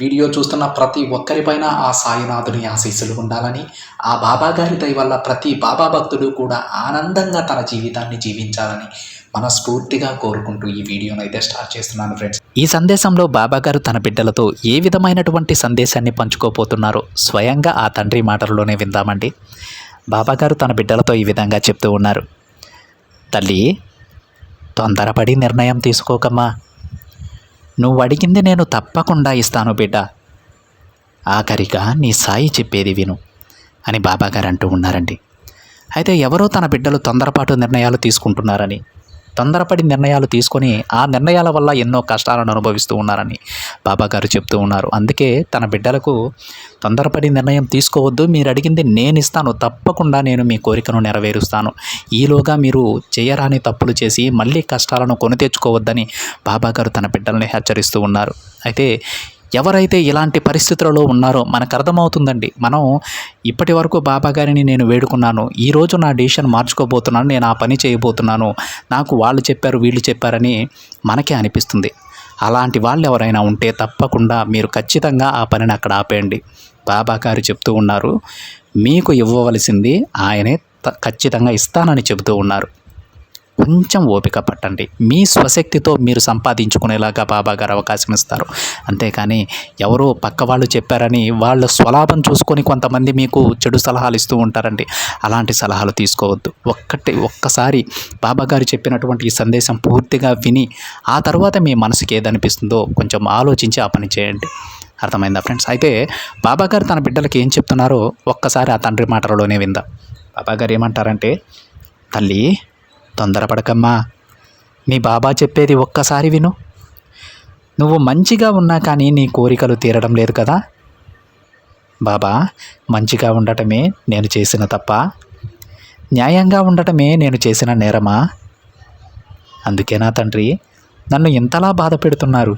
Video చూస్తున్న ప్రతి ఒక్కరిపైన ఆ సాయినాథుని ఆశీస్సులు ఉండాలని ఆ బాబా గారి దయ వల్ల ప్రతి బాబా భక్తుడు కూడా ఆనందంగా తన జీవితాన్ని జీవించాలని మనస్ఫూర్తిగా కోరుకుంటూ ఈ వీడియోను అయితే స్టార్ట్ చేస్తున్నాను ఫ్రెండ్స్. ఈ సందేశంలో బాబా గారు తన బిడ్డలతో ఏ విధమైనటువంటి సందేశాన్ని పంచుకోబోతున్నారో స్వయంగా ఆ తండ్రి మాటల్లోనే విందామండి. బాబాగారు తన బిడ్డలతో ఈ విధంగా చెప్తూ ఉన్నారు. తల్లి తొందరపడి నిర్ణయం తీసుకోకమ్మా. నువ్వు అడిగింది నేను తప్పకుండా ఇస్తాను బిడ్డ. ఆఖరిగా నీ సాయి చెప్పేది విను అని బాబాగారు అంటూ ఉన్నారండి. అయితే ఎవరో తన బిడ్డలు తొందరపాటు నిర్ణయాలు తీసుకుంటున్నారని తొందరపడి నిర్ణయాలు తీసుకొని ఆ నిర్ణయాల వల్ల ఎన్నో కష్టాలను అనుభవిస్తూ ఉన్నారని బాబాగారు చెప్తూ ఉన్నారు. అందుకే తన బిడ్డలకు తొందరపడి నిర్ణయం తీసుకోవద్దు. మీరు అడిగింది నేను ఇస్తాను. తప్పకుండా నేను మీ కోరికను నెరవేరుస్తాను. ఈలోగా మీరు చేయరాని తప్పులు చేసి మళ్ళీ కష్టాలను కొని తెచ్చుకోవద్దని బాబాగారు తన బిడ్డల్ని హెచ్చరిస్తూ ఉన్నారు. అయితే ఎవరైతే ఇలాంటి పరిస్థితులలో ఉన్నారో మనకు అర్థమవుతుందండి. మనం ఇప్పటి వరకు బాబా గారిని నేను వేడుకున్నాను. ఈరోజు నా డిసిషన్ మార్చుకోబోతున్నాను. నేను ఆ పని చేయబోతున్నాను. నాకు వాళ్ళు చెప్పారు వీళ్ళు చెప్పారని మనకే అనిపిస్తుంది. అలాంటి వాళ్ళు ఎవరైనా ఉంటే తప్పకుండా మీరు ఖచ్చితంగా ఆ పనిని అక్కడ ఆపేయండి. బాబా గారు చెప్తూ ఉన్నారు మీకు ఇవ్వవలసింది ఆయనే త- ఖచ్చితంగా ఇస్తానని చెబుతూ ఉన్నారు. కొంచెం ఓపిక పట్టండి. మీ స్వశక్తితో మీరు సంపాదించుకునేలాగా బాబా గారు అవకాశం ఇస్తారు. అంతేకాని ఎవరో పక్క వాళ్ళు చెప్పారని వాళ్ళ స్వలాభం చూసుకొని కొంతమంది మీకు చెడు సలహాలు ఇస్తూ ఉంటారండి. అలాంటి సలహాలు తీసుకోవద్దు. ఒక్కటి ఒక్కసారి బాబా గారు చెప్పినటువంటి ఈ సందేశం పూర్తిగా విని ఆ తర్వాత మీ మనసుకి ఏదనిపిస్తుందో కొంచెం ఆలోచించి ఆ పని చేయండి. అర్థమైందా ఫ్రెండ్స్? అయితే బాబా గారు తన బిడ్డలకి ఏం చెప్తున్నారో ఒక్కసారి ఆ తండ్రి మాటలలోనే విందా. బాబా గారు ఏమంటారంటే తల్లి తొందరపడకమ్మా. నీ బాబా చెప్పేది ఒక్కసారి విను. నువ్వు మంచిగా ఉన్నా కానీ నీ కోరికలు తీరడం లేదు కదా? బాబా మంచిగా ఉండటమే నేను చేసిన తప్ప న్యాయంగా ఉండటమే నేను చేసిన నేరమా? అందుకేనా తండ్రి నన్ను ఇంతలా బాధ పెడుతున్నారు.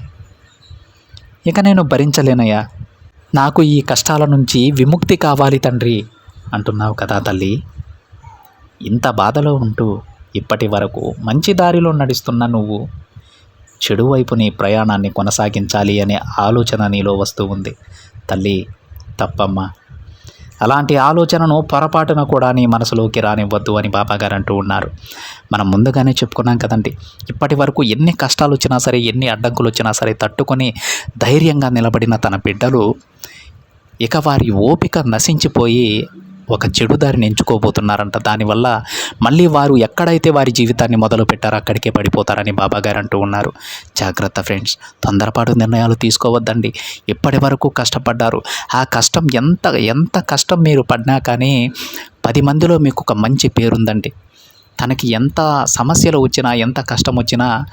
ఇక నేను భరించలేనయ్యా. నాకు ఈ కష్టాల నుంచి విముక్తి కావాలి తండ్రి అంటున్నావు కదా తల్లి. ఇంత బాధలో ఉంటూ ఇప్పటి వరకు మంచి దారిలో నడుస్తున్న నువ్వు చెడు వైపు నీ ప్రయాణాన్ని కొనసాగించాలి అనే ఆలోచన నీలో వస్తూ ఉంది. తల్లి తప్పమ్మా. అలాంటి ఆలోచనను పొరపాటున కూడా నీ మనసులోకి రానివ్వద్దు అని బాబాగారు అంటూ ఉన్నారు. మనం ముందుగానే చెప్పుకున్నాం కదండి ఇప్పటి వరకు ఎన్ని కష్టాలు వచ్చినా సరే ఎన్ని అడ్డంకులు వచ్చినా సరే తట్టుకొని ధైర్యంగా నిలబడిన తన బిడ్డలు ఇక వారి ఓపిక నశించిపోయి ఒక చెడు దారిని ఎంచుకోబోతున్నారంట. దానివల్ల మళ్ళీ వారు ఎక్కడైతే వారి జీవితాన్ని మొదలు పెట్టారో అక్కడికే పడిపోతారని బాబా గారు అంటూ ఉన్నారు. జాగ్రత్త ఫ్రెండ్స్ తొందరపాటు నిర్ణయాలు తీసుకోవద్దండి. ఇప్పటి వరకు కష్టపడ్డారు? ఆ కష్టం ఎంత ఎంత కష్టం మీరు పడినా కానీ పది మందిలో మీకు ఒక మంచి పేరుందండి. తనకి ఎంత సమస్యలు వచ్చినా ఎంత కష్టం వచ్చినా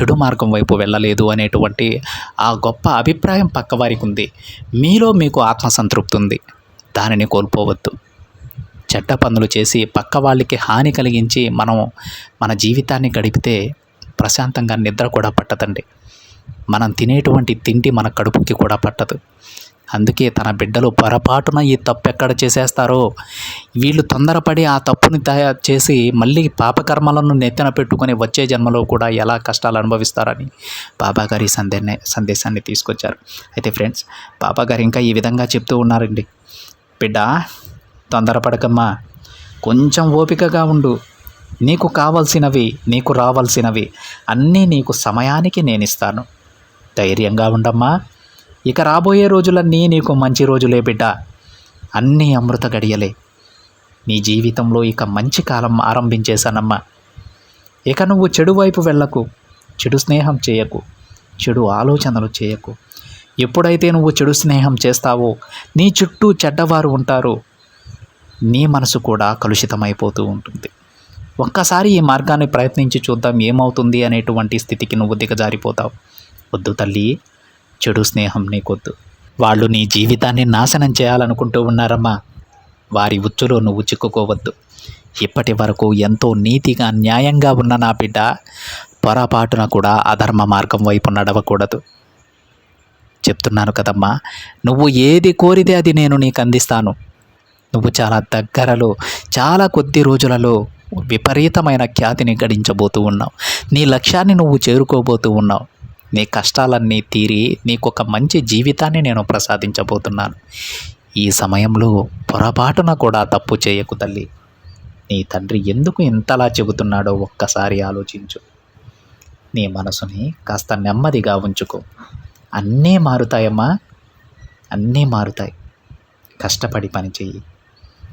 చెడు మార్గం వైపు వెళ్ళలేదు అనేటువంటి ఆ గొప్ప అభిప్రాయం పక్కవారికి ఉంది. మీలో మీకు ఆత్మసంతృప్తి ఉంది. దానిని కోల్పోవద్దు. చెడ్డ పనులు చేసి పక్క వాళ్ళకి హాని కలిగించి మనం మన జీవితాన్ని గడిపితే ప్రశాంతంగా నిద్ర కూడా పట్టదండి. మనం తినేటువంటి తిండి మన కడుపుకి కూడా పట్టదు. అందుకే తన బిడ్డలు పొరపాటున ఈ తప్పు ఎక్కడ చేసేస్తారో వీళ్ళు తొందరపడి ఆ తప్పుని తయారు చేసి మళ్ళీ పాపకర్మలను నెత్తిన పెట్టుకొని వచ్చే జన్మలో కూడా ఎలా కష్టాలు అనుభవిస్తారని బాబాగారి సందే సందేశాన్ని తీసుకొచ్చారు. అయితే ఫ్రెండ్స్ బాబాగారు ఇంకా ఈ విధంగా చెప్తూ ఉన్నారండి. బిడ్డ తొందరపడకమ్మా. కొంచెం ఓపికగా ఉండు. నీకు కావలసినవి నీకు రావాల్సినవి అన్నీ నీకు సమయానికి నేను ఇస్తాను ధైర్యంగా ఉండమ్మా. ఇక రాబోయే రోజులన్నీ నీకు మంచి రోజులే బిడ్డ. అన్నీ అమృత గడియలే. నీ జీవితంలో ఇక మంచి కాలం ఆరంభించేశానమ్మా. ఇక నువ్వు చెడు వైపు వెళ్ళకు. చెడు స్నేహం చేయకు. చెడు ఆలోచనలు చేయకు. ఎప్పుడైతే నువ్వు చెడు స్నేహం చేస్తావో నీ చుట్టూ చెడ్డవారు ఉంటారు. నీ మనసు కూడా కలుషితమైపోతూ ఉంటుంది. ఒక్కసారి ఈ మార్గాన్ని ప్రయత్నించి చూద్దాం ఏమవుతుంది అనేటువంటి స్థితికి నువ్వు దిగజారిపోతావు. వద్దు తల్లి చెడు స్నేహం నీకొద్దు. వాళ్ళు నీ జీవితాన్ని నాశనం చేయాలనుకుంటూ ఉన్నారమ్మా. వారి ఉచ్చులో నువ్వు చిక్కుకోవద్దు. ఇప్పటి వరకు ఎంతో నీతిగా న్యాయంగా ఉన్న నా బిడ్డ పొరపాటున కూడా అధర్మ మార్గం వైపు నడవకూడదు. చెప్తున్నాను కదమ్మా నువ్వు ఏది కోరితే అది నేను నీకు అందిస్తాను. నువ్వు చాలా దగ్గరలో చాలా కొద్ది రోజులలో విపరీతమైన ఖ్యాతిని గడించబోతూ ఉన్నావు. నీ లక్ష్యాన్ని నువ్వు చేరుకోబోతూ ఉన్నావు. నీ కష్టాలన్నీ తీరి నీకు ఒక మంచి జీవితాన్ని నేను ప్రసాదించబోతున్నాను. ఈ సమయంలో పొరపాటున కూడా తప్పు చేయకు తల్లి. నీ తండ్రి ఎందుకు ఇంతలా చెబుతున్నాడో ఒక్కసారి ఆలోచించు. నీ మనసుని కాస్త నెమ్మదిగా ఉంచుకో. అన్నీ మారుతాయమ్మా. అన్నీ మారుతాయి. కష్టపడి పని చెయ్యి.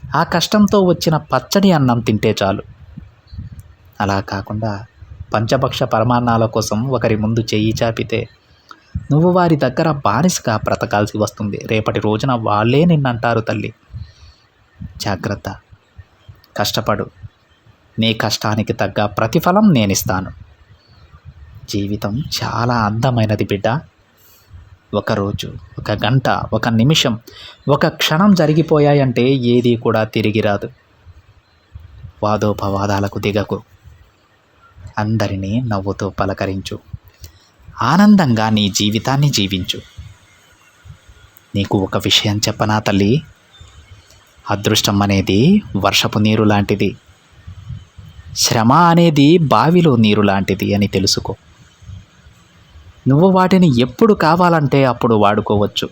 ఆ కష్టంతో వచ్చిన పచ్చడి అన్నం తింటే చాలు. అలా కాకుండా పంచభక్ష పరమాన్నాల కోసం ఒకరి ముందు చెయ్యి చాపితే నువ్వు వారి దగ్గర బానిసగా బ్రతకాల్సి వస్తుంది. రేపటి రోజున వాళ్ళే నిన్నంటారు తల్లి. జాగ్రత్త. కష్టపడు. నీ కష్టానికి తగ్గ ప్రతిఫలం నేనిస్తాను. జీవితం చాలా అందమైనది బిడ్డ. ఒకరోజు ఒక గంట ఒక నిమిషం ఒక క్షణం జరిగిపోయాయంటే ఏది కూడా తిరిగి రాదు. వాదోపవాదాలకు దిగకు. అందరినీ నవ్వుతూ పలకరించు. ఆనందంగా నీ జీవితాన్ని జీవించు. నీకు ఒక విషయం చెప్పనా తల్లి? అదృష్టం అనేది వర్షపు నీరు లాంటిది. శ్రమ అనేది బావిలో నీరు లాంటిది అని తెలుసుకో. నువ్వు వాటిని ఎప్పుడు కావాలంటే అప్పుడు వాడుకోవచ్చు.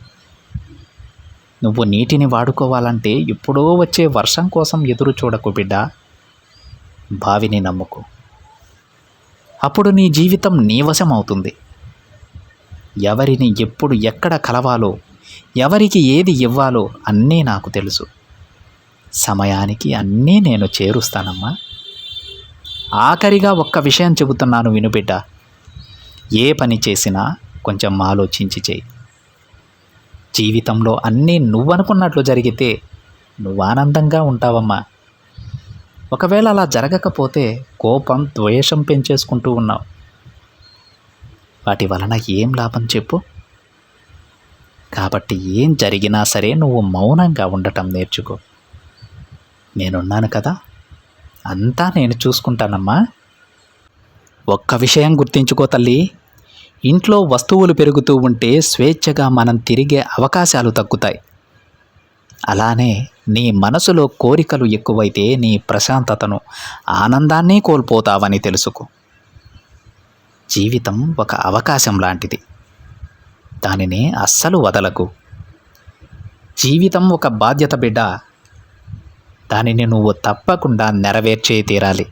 నువ్వు నీటిని వాడుకోవాలంటే ఎప్పుడో వచ్చే వర్షం కోసం ఎదురు చూడకు బిడ్డ. బావిని నమ్ముకు. అప్పుడు నీ జీవితం నీవశం అవుతుంది. ఎవరిని ఎప్పుడు ఎక్కడ కలవాలో ఎవరికి ఏది ఇవ్వాలో అన్నీ నాకు తెలుసు. సమయానికి అన్నీ నేను చేరుస్తానమ్మా. ఆఖరిగా ఒక్క విషయం చెబుతున్నాను వినుబిడ్డ ఏ పని చేసినా కొంచెం ఆలోచించి చేయి. జీవితంలో అన్నీ నువ్వనుకున్నట్లు జరిగితే నువ్వు ఆనందంగా ఉంటావమ్మా. ఒకవేళ అలా జరగకపోతే కోపం ద్వేషం పెంచేసుకుంటూ ఉన్నావు. వాటి వలన ఏం లాభం చెప్పు. కాబట్టి ఏం జరిగినా సరే నువ్వు మౌనంగా ఉండటం నేర్చుకో. నేనున్నాను కదా. అంతా నేను చూసుకుంటానమ్మా. ఒక్క విషయం గుర్తించుకో తల్లి. ఇంట్లో వస్తువులు పెరుగుతూ ఉంటే స్వేచ్ఛగా మనం తిరిగే అవకాశాలు తగ్గుతాయి. అలానే నీ మనసులో కోరికలు ఎక్కువైతే నీ ప్రశాంతతను ఆనందాన్ని కోల్పోతావని తెలుసుకో. జీవితం ఒక అవకాశం లాంటిది. దానిని అస్సలు వదలకు. జీవితం ఒక బాధ్యత బిడ్డ. దానిని నువ్వు తప్పకుండా నెరవేర్చే తీరాలి.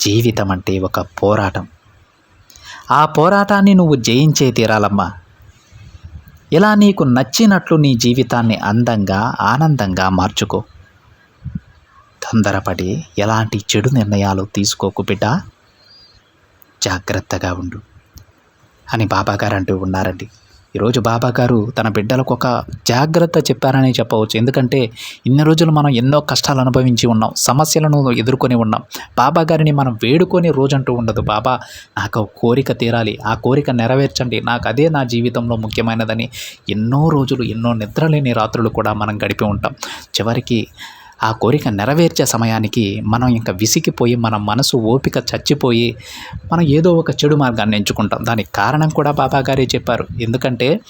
జీవితం అంటే ఒక పోరాటం. ఆ పోరాటాన్ని నువ్వు జయించే తీరాలమ్మా. ఇలా నీకు నచ్చినట్లు నీ జీవితాన్ని అందంగా ఆనందంగా మార్చుకో. తొందరపడి ఎలాంటి చెడు నిర్ణయాలు తీసుకోకు బిడ్డ. జాగ్రత్తగా ఉండు. అని బాబాగారు అంటూ ఉన్నారండి. ఈరోజు బాబాగారు తన బిడ్డలకు ఒక జాగ్రత్త చెప్పారని చెప్పవచ్చు. ఎందుకంటే ఇన్ని రోజులు మనం ఎన్నో కష్టాలు అనుభవించి ఉన్నాం సమస్యలను ఎదుర్కొని ఉన్నాం. బాబా గారిని మనం వేడుకొని రోజంటూ ఉండదు. బాబా నాకు కోరిక తీరాలి. ఆ కోరిక నెరవేర్చండి. నాకు అదే నా జీవితంలో ముఖ్యమైనదని ఎన్నో రోజులు ఎన్నో నిద్రలేని రాత్రులు కూడా మనం గడిపి ఉంటాం. చివరికి ఆ కోరిక నెరవేర్చే సమయానికి మనం ఇంకా విసిగిపోయి మన మనసు ఓపిక చచ్చిపోయి మనం ఏదో ఒక చెడు మార్గాన్ని ఎంచుకుంటాం. దానికి కారణం కూడా బాబా గారే చెప్పారు. ఎందుకంటే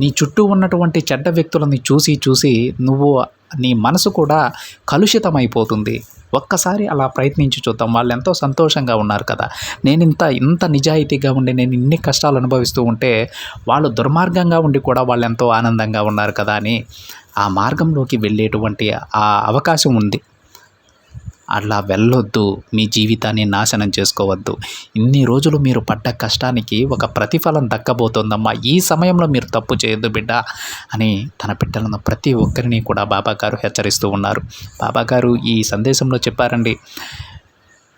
నీ చుట్టూ ఉన్నటువంటి చెడ్డ వ్యక్తులని చూసి చూసి నువ్వు నీ మనసు కూడా కలుషితమైపోతుంది. ఒక్కసారి అలా ప్రయత్నించి చూద్దాం. వాళ్ళు ఎంతో సంతోషంగా ఉన్నారు కదా. నేను ఇంత ఇంత నిజాయితీగా ఉండి నేను ఇన్ని కష్టాలు అనుభవిస్తూ ఉంటే వాళ్ళు దుర్మార్గంగా ఉండి కూడా వాళ్ళు ఎంతో ఆనందంగా ఉన్నారు కదా అని ఆ మార్గంలోకి వెళ్ళేటువంటి ఆ అవకాశం ఉంది. అలా వెళ్ళొద్దు మీ జీవితాన్ని నాశనం చేసుకోవద్దు. ఇన్ని రోజులు మీరు పడ్డ కష్టానికి ఒక ప్రతిఫలం దక్కబోతోందమ్మా. ఈ సమయంలో మీరు తప్పు చేయొద్దు బిడ్డ అని తన బిడ్డలను ప్రతి ఒక్కరిని కూడా బాబాగారు హెచ్చరిస్తూ ఉన్నారు. బాబాగారు ఈ సందేశంలో చెప్పారండి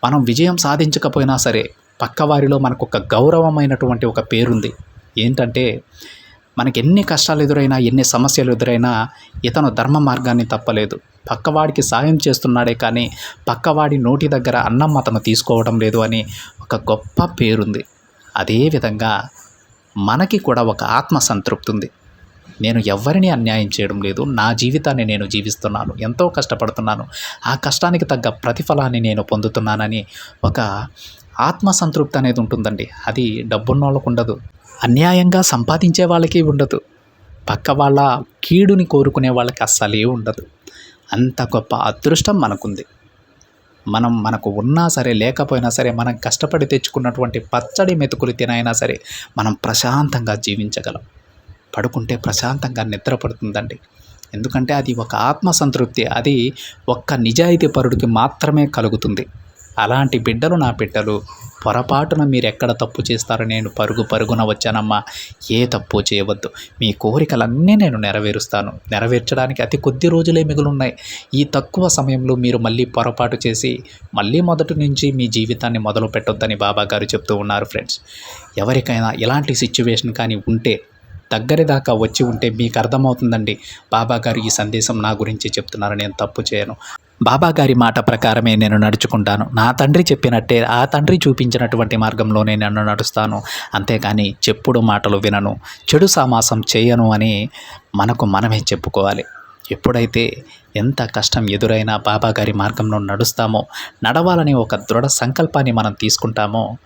మనం విజయం సాధించకపోయినా సరే పక్కవారిలో మనకు ఒక గౌరవమైనటువంటి ఒక పేరుంది. ఏంటంటే మనకి ఎన్ని కష్టాలు ఎదురైనా ఎన్ని సమస్యలు ఎదురైనా ఇతను ధర్మ మార్గాన్ని తప్పలేదు. పక్కవాడికి సాయం చేస్తున్నాడే కానీ పక్కవాడి నోటి దగ్గర అన్నం అతను తీసుకోవడం లేదు అని ఒక గొప్ప పేరుంది. అదేవిధంగా మనకి కూడా ఒక ఆత్మ సంతృప్తి ఉంది. నేను ఎవరిని అన్యాయం చేయడం లేదు. నా జీవితాన్ని నేను జీవిస్తున్నాను. ఎంతో కష్టపడుతున్నాను. ఆ కష్టానికి తగ్గ ప్రతిఫలాన్ని నేను పొందుతున్నానని ఒక ఆత్మసంతృప్తి అనేది ఉంటుందండి. అది డబ్బున్న వాళ్ళకు ఉండదు అన్యాయంగా సంపాదించే వాళ్ళకి ఉండదు. పక్క వాళ్ళ కీడుని కోరుకునే వాళ్ళకి అస్సలే ఉండదు. అంత గొప్ప అదృష్టం మనకుంది. మనం మనకు ఉన్నా సరే లేకపోయినా సరే మనం కష్టపడి తెచ్చుకున్నటువంటి పచ్చడి మెతుకులు తినైనా సరే మనం ప్రశాంతంగా జీవించగలం. పడుకుంటే ప్రశాంతంగా నిద్రపడుతుందండి. ఎందుకంటే అది ఒక ఆత్మసంతృప్తి అది ఒక్క నిజాయితీ పరుడికి మాత్రమే కలుగుతుంది. అలాంటి బిడ్డలు నా బిడ్డలు పొరపాటున మీరు ఎక్కడ తప్పు చేస్తారో నేను పరుగు పరుగున వచ్చానమ్మా. ఏ తప్పు చేయవద్దు. మీ కోరికలన్నీ నేను నెరవేరుస్తాను. నెరవేర్చడానికి అతి కొద్ది రోజులే మిగులున్నాయి. ఈ తక్కువ సమయంలో మీరు మళ్ళీ పొరపాటు చేసి మళ్ళీ మొదటి నుంచి మీ జీవితాన్ని మొదలు పెట్టొద్దని బాబా గారు చెప్తూ ఉన్నారు ఫ్రెండ్స్. ఎవరికైనా ఇలాంటి సిచ్యువేషన్ కానీ ఉంటే దగ్గరి దాకా వచ్చి ఉంటే మీకు అర్థమవుతుందండి. బాబా గారు ఈ సందేశం నా గురించి చెప్తున్నారు నేను తప్పు చేయను. బాబాగారి మాట ప్రకారమే నేను నడుచుకుంటాను. నా తండ్రి చెప్పినట్టే ఆ తండ్రి చూపించినటువంటి మార్గంలోనే నన్ను నడుస్తాను. అంతేకాని చెప్పుడు మాటలు వినను చెడు సామాసం చేయను అని మనకు మనమే చెప్పుకోవాలి. ఎప్పుడైతే ఎంత కష్టం ఎదురైనా బాబాగారి మార్గంలో నడుస్తామో నడవాలని ఒక దృఢ సంకల్పాన్ని మనం తీసుకుంటామో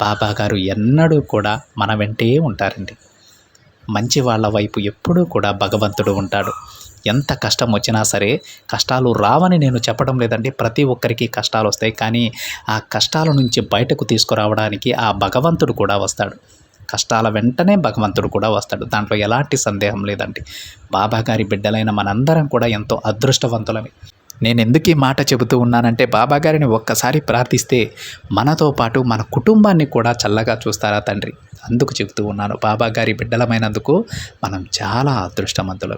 బాబాగారు ఎన్నడూ కూడా మన వెంటే ఉంటారండి. మంచి వాళ్ళ వైపు ఎప్పుడూ కూడా భగవంతుడు ఉంటాడు. ఎంత కష్టం వచ్చినా సరే కష్టాలు రావని నేను చెప్పడం లేదండి. ప్రతి ఒక్కరికి కష్టాలు వస్తాయి. కానీ ఆ కష్టాల నుంచి బయటకు తీసుకురావడానికి ఆ భగవంతుడు కూడా వస్తాడు. కష్టాల వెంటనే భగవంతుడు కూడా వస్తాడు. దాంట్లో ఎలాంటి సందేహం లేదండి. బాబా గారి బిడ్డలైన మనందరం కూడా ఎంతో అదృష్టవంతులమే. నేను ఎందుకు ఈ మాట చెబుతూ ఉన్నానంటే బాబా గారిని ఒక్కసారి ప్రార్థిస్తే మనతో పాటు మన కుటుంబాన్ని కూడా చల్లగా చూస్తారా తండ్రి? అందుకు చెబుతూ ఉన్నాను. బాబా గారి బిడ్డలమైనందుకు మనం చాలా అదృష్టవంతులం.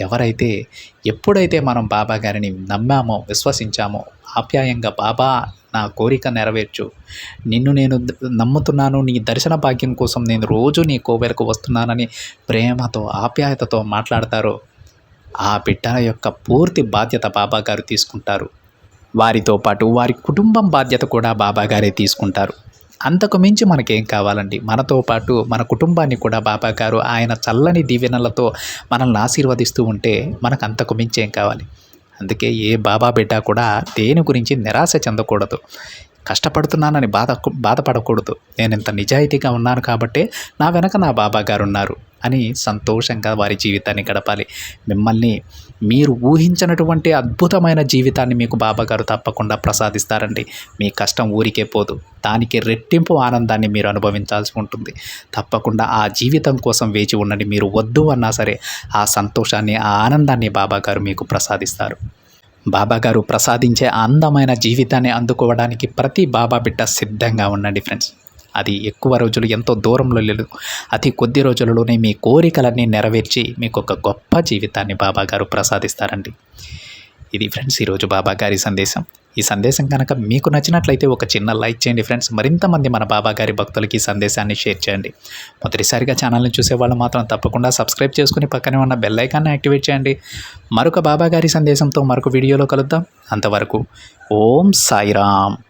ఎవరైతే ఎప్పుడైతే మనం బాబా గారిని నమ్మామో విశ్వసించామో ఆప్యాయంగా బాబా నా కోరిక నెరవేర్చు. నిన్ను నేను నమ్ముతున్నాను. నీ దర్శన భాగ్యం కోసం నేను రోజు నీ కోవెలకు వస్తున్నానని ప్రేమతో ఆప్యాయతతో మాట్లాడతారో ఆ బిడ్డల యొక్క పూర్తి బాధ్యత బాబా గారు తీసుకుంటారు. వారితో పాటు వారి కుటుంబం బాధ్యత కూడా బాబాగారే తీసుకుంటారు. అంతకు మించి మనకేం కావాలండి? మనతో పాటు మన కుటుంబాన్ని కూడా బాబా గారు ఆయన చల్లని దీవెనలతో మనల్ని ఆశీర్వదిస్తూ ఉంటే మనకు అంతకు మించి ఏం కావాలి? అందుకే ఏ బాబా బిడ్డ కూడా దేని గురించి నిరాశ చెందకూడదు. కష్టపడుతున్నానని బాధ బాధపడకూడదు. నేను ఇంత నిజాయితీగా ఉన్నాను కాబట్టే నా వెనక నా బాబా గారు ఉన్నారు. అని సంతోషంగా వారి జీవితాన్ని గడపాలి. మిమ్మల్ని మీరు ఊహించినటువంటి అద్భుతమైన జీవితాన్ని మీకు బాబాగారు తప్పకుండా ప్రసాదిస్తారండి. మీ కష్టం ఊరికే పోదు. దానికి రెట్టింపు ఆనందాన్ని మీరు అనుభవించాల్సి ఉంటుంది. తప్పకుండా ఆ జీవితం కోసం వేచి ఉండండి. మీరు వద్దు అన్నా సరే ఆ సంతోషాన్ని ఆ ఆనందాన్ని బాబాగారు మీకు ప్రసాదిస్తారు. బాబాగారు ప్రసాదించే అందమైన జీవితాన్ని అందుకోవడానికి ప్రతి బాబా బిడ్డ సిద్ధంగా ఉండండి ఫ్రెండ్స్. అది ఎక్కువ రోజులు ఎంతో దూరంలో లేదు. అతి కొద్ది రోజులలోనే మీ కోరికలన్నీ నెరవేర్చి మీకు ఒక గొప్ప జీవితాన్ని బాబా గారు ప్రసాదిస్తారండి. ఇది ఫ్రెండ్స్ ఈరోజు బాబా గారి సందేశం. ఈ సందేశం కనుక మీకు నచ్చినట్లయితే ఒక చిన్న లైక్ చేయండి ఫ్రెండ్స్. మరింత మంది మన బాబా గారి భక్తులకి ఈ సందేశాన్ని షేర్ చేయండి. మొదటిసారిగా ఛానల్ని చూసేవాళ్ళు మాత్రం తప్పకుండా సబ్స్క్రైబ్ చేసుకుని పక్కనే ఉన్న బెల్ ఐకాన్ని యాక్టివేట్ చేయండి. మరొక బాబా గారి సందేశంతో మరొక వీడియోలో కలుద్దాం. అంతవరకు ఓం సాయిరామ్.